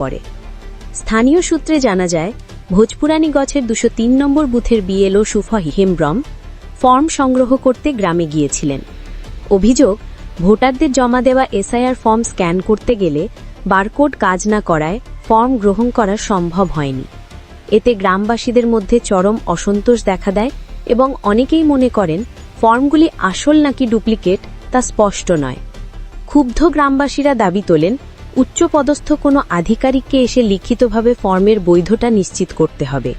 পড়ে। স্থানীয় সূত্রে জানা যায় ভোজপুরানী গছের দুশো তিন নম্বর বুথের বিএলও সুফা হেমব্রম ফর্ম সংগ্রহ করতে গ্রামে গিয়েছিলেন। অভিযোগ, ভোটারদের জমা দেওয়া এসআইআর ফর্ম স্ক্যান করতে গেলে বারকোড কাজ না করায় ফর্ম গ্রহণ করা সম্ভব হয়নি। এতে গ্রামবাসীদের মধ্যে চরম অসন্তোষ দেখা দেয় এবং অনেকেই মনে করেন, ফর্মগুলি আসল নাকি ডুপ্লিকেট তা স্পষ্ট নয়। ক্ষুব্ধ গ্রামবাসীরা দাবি তোলেন উচ্চপদস্থ কোনো আধিকারিককে এসে লিখিতভাবে ফর্মের বৈধতা নিশ্চিত করতে হবে।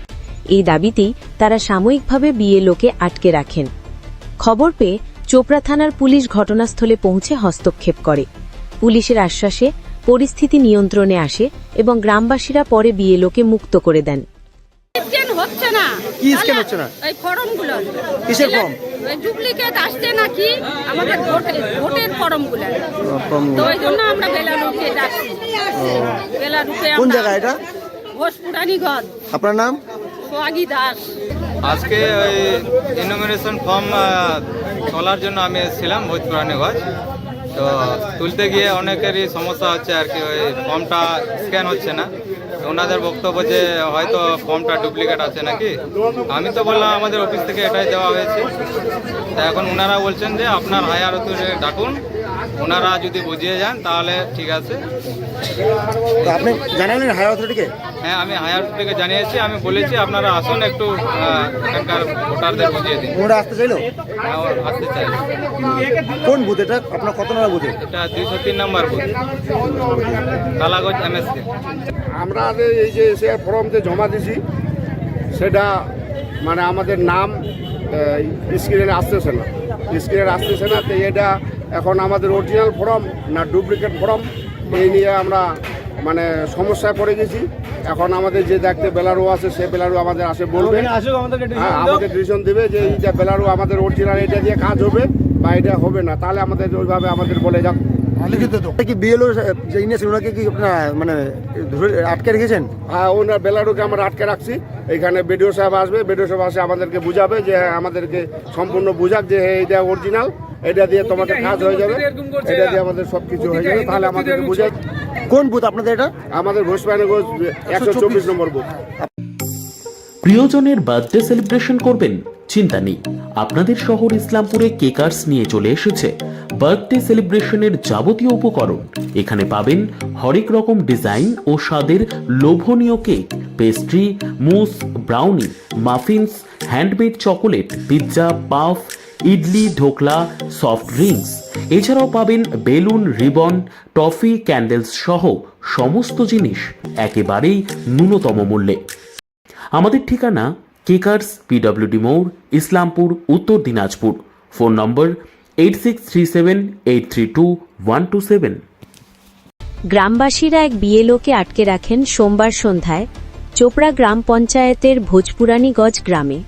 এই দাবিতেই তারা সাময়িকভাবে বিএলওকে আটকে রাখেন। খবর পেয়ে চোপড়া থানার পুলিশ ঘটনাস্থলে পৌঁছে হস্তক্ষেপ করে। পুলিশের আশ্বাসে পরিস্থিতি নিয়ন্ত্রণে আসে এবং গ্রামবাসীরা পরে বিএলওকে মুক্ত করে দেন। হচ্ছে না? কি হচ্ছে না? ওই ফর্মগুলো কিসের form? ওই ডুপ্লিকেট আসছে নাকি আমাদের ভোটে ভোটের ফর্মগুলো? তো ওই জন্য আমরা বেলারুকে ডাকছি বেলারুকে কোন জায়গা এটা? আপনার নাম? সোয়াগী দাস। আজকে ওই ইনোমিনেশন ফর্ম তোলার জন্য আমি এসেছিলাম ভোজপুরানীগঞ্জ। তো তুলতে গিয়ে অনেকেরই সমস্যা হচ্ছে আর কি ওই ফর্মটা স্ক্যান হচ্ছে না। ওনাদের বক্তব্য যে হয়তো ফর্মটা ডুপ্লিকেট আছে নাকি, আমি তো বললাম আমাদের অফিস থেকে এটাই দেওয়া হয়েছে। তা এখন ওনারা বলছেন যে আপনার হায়ার ডাকুন ওনারা যদি বুঝিয়ে যান তাহলে ঠিক আছে। তো আপনি জানালেন হায়ার অথরিটিকে? হ্যাঁ আমি হায়ার থেকে জানিয়েছি আমি বলেছি আপনারা আসুন একটু আহ, এখানকার ভোটারদের বুঝিয়ে দিন। ওরা আসতে চাইলো? হ্যাঁ, ও আসতে চাই কোন বুথ এটা? আপনার কত নম্বর বুথে? এটা দুইশো তিন নম্বর বুথ। কালাগঞ্জ এমএসকে। আমরা যে এই যে এসে ফর্ম যে জমা দিছি সেটা মানে আমাদের নাম স্ক্রিনে আসতেছে না। স্ক্রিনে আসতেছে না তো এটা এখন আমাদের অরিজিনাল ফর্ম না ডুপ্লিকেট ফর্ম এই নিয়ে আমরা মানে সমস্যায় পড়ে গেছি। এখন আমাদের যে দেখতে বেলারু আছে সে বেলারু আমাদের আসে বলবে। হ্যাঁ আমাদের ডিসিশন দেবে যে এইটা বেলারু আমাদের অরিজিনাল এটা দিয়ে কাজ হবে বা এটা হবে না। তাহলে আমাদের ওইভাবে আমাদের বলে যাক। লিখিত তো। কি বিএলও যে ইনিয়েছেন ওনাকে কি আপনার মানে ধরে আটকে রেখেছেন? হ্যাঁ ওনার বেলারুকে আমরা আটকে রাখছি। এখানে বিডিও সাহেব আসবে বিডিও সাহেব আসে আমাদেরকে বুঝাবে যে হ্যাঁ, আমাদেরকে সম্পূর্ণ বুঝাক যে হ্যাঁ, এটা অরিজিনাল এটা দিয়ে তোমাদের কাজ হয়ে যাবে। এটা দিয়ে আমাদের সব কিছু হয়ে যাবে। তাহলে আমাদেরকে বুঝাক কোন বুথ আপনাদের এটা? আমাদের ঘোষপায়নগঞ্জ একশো চব্বিশ নম্বর বুথ। প্রিয়জনের বার্থডে সেলিব্রেশন করবেন? চিন্তা নেই। আপনাদের শহর ইসলামপুরে কেকার্স নিয়ে চলে এসেছে বার্থডে সেলিব্রেশনের যাবতীয় উপকরণ। এখানে পাবেন হরেক রকম ডিজাইন ও স্বাদের লোভনীয় cake pastry mousse brownie muffins handmade chocolate pizza puff idli, dhokla soft drinks এছাড়াও পাবেন বেলুন, রিবন, টফি ক্যান্ডেলস সহ সমস্ত জিনিস একেবারেই ন্যূনতম মূল্যে। আমাদের ঠিকানা কেকার্স পিডব্লিউডি মোড় Islampur, Uttar Dinajpur. Phone number eight six three seven eight three two one two seven গ্রামবাসীরা এক বিএলওকে আটকে রাখেন সোমবার সন্ধ্যায় চোপড়া গ্রাম পঞ্চায়েতের ভোজপুরানী গজ গ্রামে।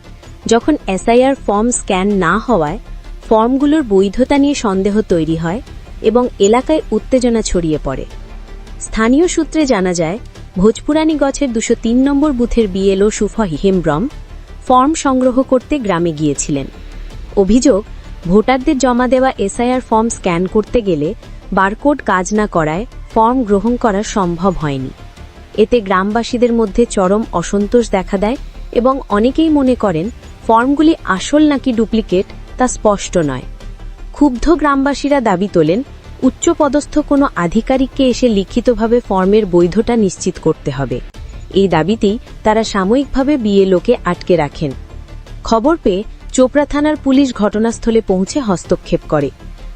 যখন এসআইআর ফর্ম স্ক্যান না হওয়ায় ফর্মগুলোর বৈধতা নিয়ে সন্দেহ তৈরি হয় এবং এলাকায় উত্তেজনা ছড়িয়ে পড়ে। স্থানীয় সূত্রে জানা যায়, ভোজপুরানী গছের দুশো তিন নম্বর বুথের বিএলও সুফা হেমব্রম ফর্ম সংগ্রহ করতে গ্রামে গিয়েছিলেন। অভিযোগ, ভোটারদের জমা দেওয়া এসআইআর ফর্ম স্ক্যান করতে গেলে বারকোড কাজ না করায় ফর্ম গ্রহণ করা সম্ভব হয়নি। এতে গ্রামবাসীদের মধ্যে চরম অসন্তোষ দেখা দেয় এবং অনেকেই মনে করেন ফর্মগুলি আসল নাকি ডুপ্লিকেট তা স্পষ্ট নয়। ক্ষুব্ধ গ্রামবাসীরা দাবি তোলেন, উচ্চপদস্থ কোনো আধিকারিককে এসে লিখিতভাবে ফর্মের বৈধতা নিশ্চিত করতে হবে। এই দাবিতেই তারা সাময়িকভাবে বিএলওকে আটকে রাখেন। খবর পেয়ে চোপড়া থানার পুলিশ ঘটনাস্থলে পৌঁছে হস্তক্ষেপ করে।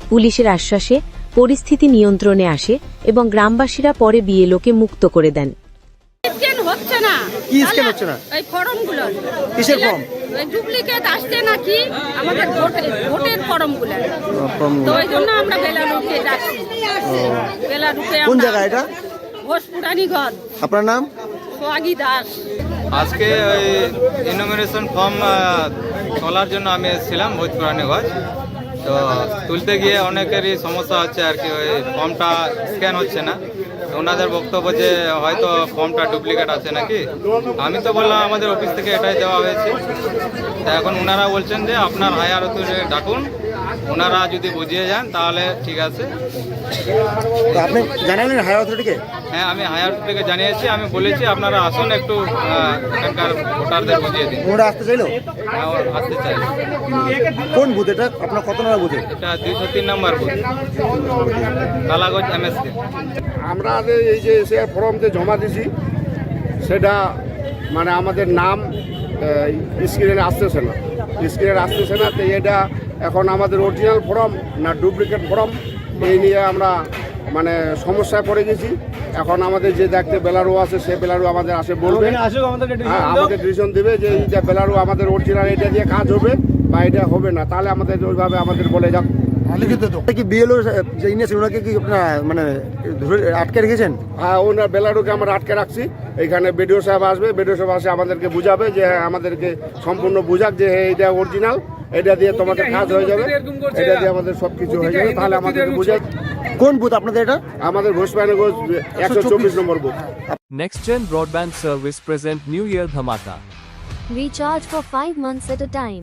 পুলিশের আশ্বাসে পরিস্থিতি নিয়ন্ত্রণে আসে এবং গ্রামবাসীরা পরে বিএলওকে মুক্ত করে দেন। কি হচ্ছে না? ওই ফর্মগুলো। কিসের? ওই ডুপ্লিকেট আসছে নাকি আমাদের ভোটে ভোটের ফর্মগুলো। তো ওই জন্য আমরা বেলারুকে ডাকছি বেলারুকে কোন জায়গা এটা? ভোজপুরানি ঘর আপনার নাম? সোয়াগী দাস। আজকে ওই ইনোমিনেশন ফর্ম তোলার জন্য আমি এসেছিলাম ভোজপুরানীগঞ্জ। তো তুলতে গিয়ে অনেকেরই সমস্যা হচ্ছে আর কি ওই ফর্মটা স্ক্যান হচ্ছে না। ওনাদের বক্তব্য যে হয়তো ফর্মটা ডুপ্লিকেট আছে নাকি, আমি তো বললাম আমাদের অফিস থেকে এটাই দেওয়া হয়েছে। তা এখন ওনারা বলছেন যে আপনার হায়ার ডাকুন ওনারা যদি বুঝিয়ে যান তাহলে ঠিক আছে। আপনি জানালেন হায়ার অথরিটিকে? হ্যাঁ আমি হায়ার থেকে জানিয়েছি আমি বলেছি আপনারা আসুন একটু এখানকার ভোটারদের বুঝিয়ে দিন। ওরা আসতে চাইলো? হ্যাঁ, ও আসতে চাই কোন বুথ এটা? আপনার কত নম্বর বুথে? এটা দুইশো তিন নম্বর বুথ। কালাগঞ্জ এমএসকে আমরা যে এই যে সে ফর্ম যে জমা দিছি সেটা মানে আমাদের নাম স্ক্রিনে আসতেছে না। স্ক্রিনে আসতেছে না তো এটা এখন আমাদের অরিজিনাল ফর্ম না ডুপ্লিকেট ফর্ম এই নিয়ে আমরা মানে সমস্যায় পড়ে গেছি। এখন আমাদের যে দেখতে বেলারু আছে সে বেলারু আমাদের আসে বলবে। হ্যাঁ আমাদের ডিসিশন দেবে যে এইটা বেলারু আমাদের অরিজিনাল এটা দিয়ে কাজ হবে বা এটা হবে না। তাহলে আমাদের ওইভাবে আমাদের বলে যাক। কি বিএলও যে ইনি আছেন ওনাকে কি আপনারা মানে ধরে আটকে রেখেছেন? হ্যাঁ ওনার বেলারুকে আমরা আটকে রাখছি। এখানে বিডিও সাহেব আসবে বিডিও সাহেব আসে আমাদেরকে বুঝাবে যে হ্যাঁ, আমাদেরকে সম্পূর্ণ বুঝাক যে হ্যাঁ এটা অরিজিনাল এটা দিয়ে তোমাদের কাজ হয়ে যাবে। এটা দিয়ে আমাদের সব কিছু হয়ে যাবে। তাহলে আমাদের বুঝাক কোন বুথ আপনাদের এটা? আমাদের ঘোষপায়নগঞ্জ একশো চব্বিশ নম্বর booth. Next Gen Broadband Service present New Year Dhamaka. Recharge for 5 months at a time.